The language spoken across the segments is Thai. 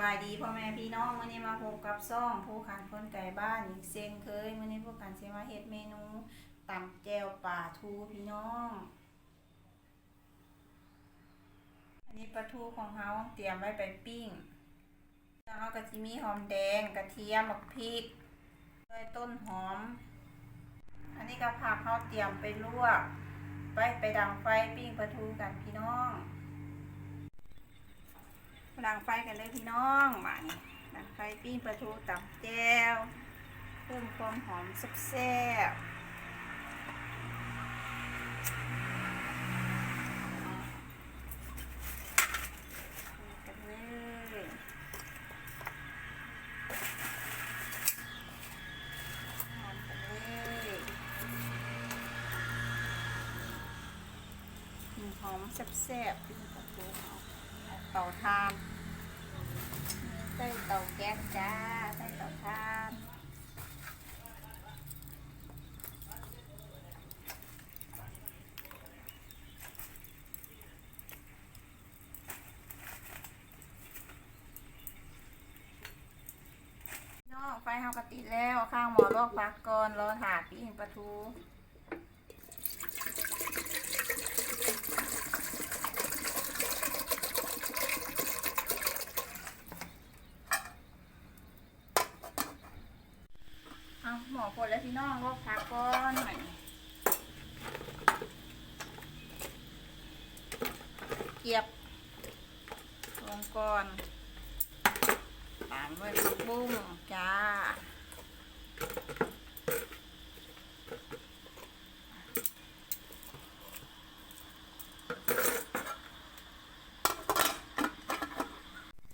บายดีพ่อแม่พี่น้องวันนี้มาพบกับซ่องผู้ขานคนไก่บ้านอีกเซนเคยวันนี้พวกกันเซมาเฮ็ดเมนูตำแจวป่าทูพี่น้อง อันนี้ปลาทูของเฮาเตรียมไว้ไปปิ้งแล้วเฮาก็จะมีหอมแดงกระเทียมบักพริกด้วยต้นหอม อันนี้ก็ผักเฮาเตรียมไปลวกไปไปดังไฟปิ้งปลาทูกันพี่น้อง ดังไฟกันเลยพี่น้องมานี่ดังไฟปิ้งปลาทูตับแก้วเพิ่มความหอมแซ่บหอมแซ่บๆปิ้งปลาทูเอา เตาถ่านใส่เตาแก๊สจ้าใส่เตาถ่านนอกไฟเฮากระติดแล้วข้างหมอลอกพักก่อนรอถาปิ้งปลาทู หมดแล้วพี่น้องลอกพักก่อนหน่อยเกียบลงก่อนตามด้วยผักบุ้งจ้า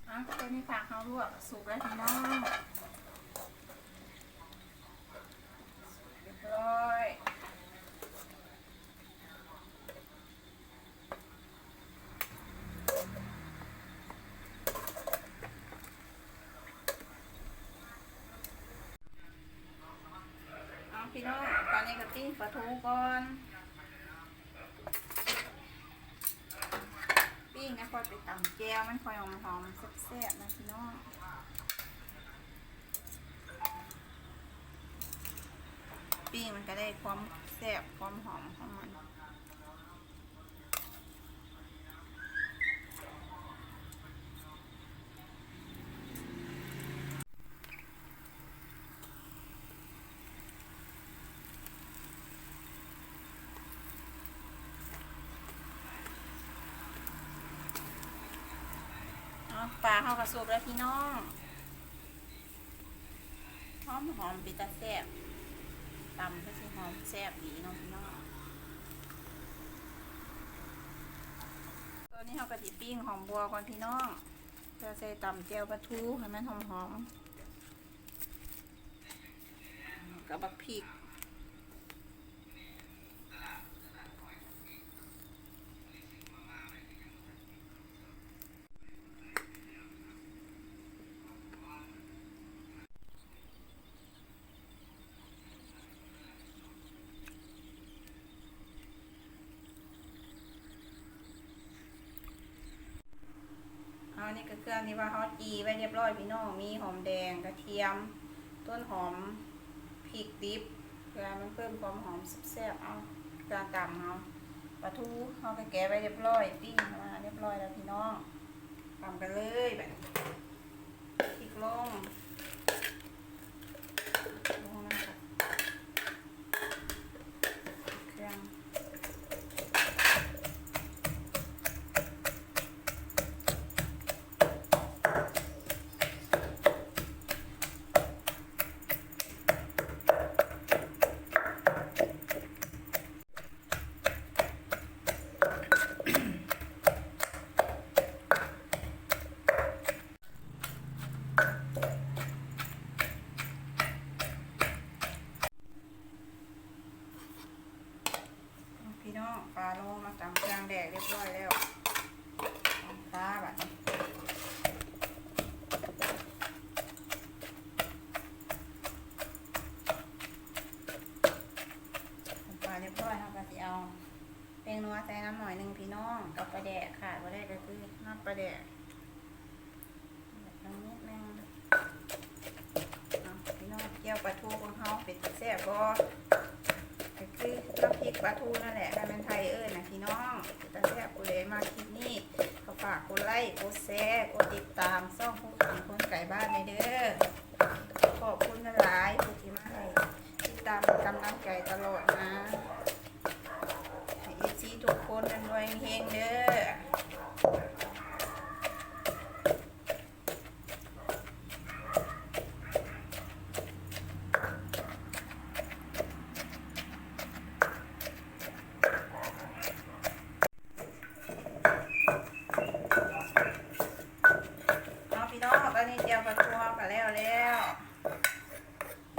อะตัวนี้ผักเขาลวกสุกแล้วพี่น้อง เรียบร้อยเอา พี่น้องตอนนี้ก็ปิ้งปลาทูก่อน ปิ้งนะพอไปตำแก้วมันคอยหอมหอมๆแซ่บๆนะพี่น้อง ปิ้งมันก็ได้ความแซ่บความหอมของมันเอาปลาเข้ากระสุกแล้วพี่น้องหอมหอมปิตาแซ่บ ตำก็สิหอมแซ่บดีเนาะพี่น้องตัวนี้เขากะทิปิ้งหอมบัวก่อนพี่น้องเพื่อใส่ตำเจียวปลาทูให้มันหอมหอมกับบักพริก นี่ก็เครื่องที่ว่าเขาจีไว้เรียบร้อยพี่น้องมีหอมแดงกระเทียม ต้นหอมพริกดิบเพื่อมันเพิ่มความหอมแซ่บๆเอาเครื่อตำเอาปลาทูเขาก็แกะไว้เรียบร้อยปิ้งมาเรียบร้อยแล้วพี่น้องตำกันเลยแบบพริกลง พี่น้องปลาโลมาตำกลางแดดเรียบร้อยแล้วปลาแบบปลาเรียบร้อยเขาก็จะเอาแป้งนัวใส่น้ำหน่อยหนึ่งพี่น้องกับปลาแดดค่ะปลาแดดก็คือน้ำปลาแดดแบบนิดนึงพี่น้องเกี่ยวปลาทูของเขาเป็นแซ่บกอ คือน้ำพริกปลาทูนั่นแหละให้มันไทยเอิ้นนะพี่น้องเป็นตาแซ่บกูเลยมาคลิปนี้ก็ฝากกดไลค์กดแชร์กดติดตามซ่องพุขังคนไก่บ้านในเด้อขอบคุณหลายผู้ที่มาให้ติดตามกำลังใจตลอดนะให้เอซีทุกคนรวยๆเฮงๆเด้อ เอาพี่น้องตอนนี้เจียวปลาทูเอากันแล้วแล้ว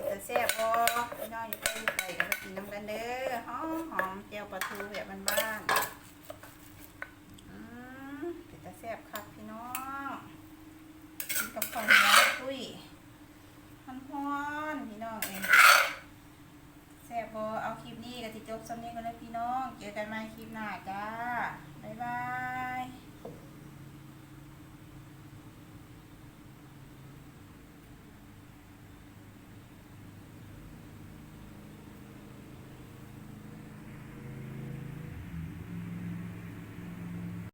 จะแซ่บบ่พี่น้องอยู่ ใกล้อยู่ไก่กันมากินน้ำกันเด้อหอมหอมเจียวปลาทูแบบบ้านๆอืมเป็นจะแซ่บคักพี่น้องกินกับข้าวเหนียวคุยฮอนๆพี่น้องเองแซ่บบอเอาคลิปนี้กับติจบสำเนียงกันเลยพี่น้อง เจอกันใหม่คลิปหน้าจ้า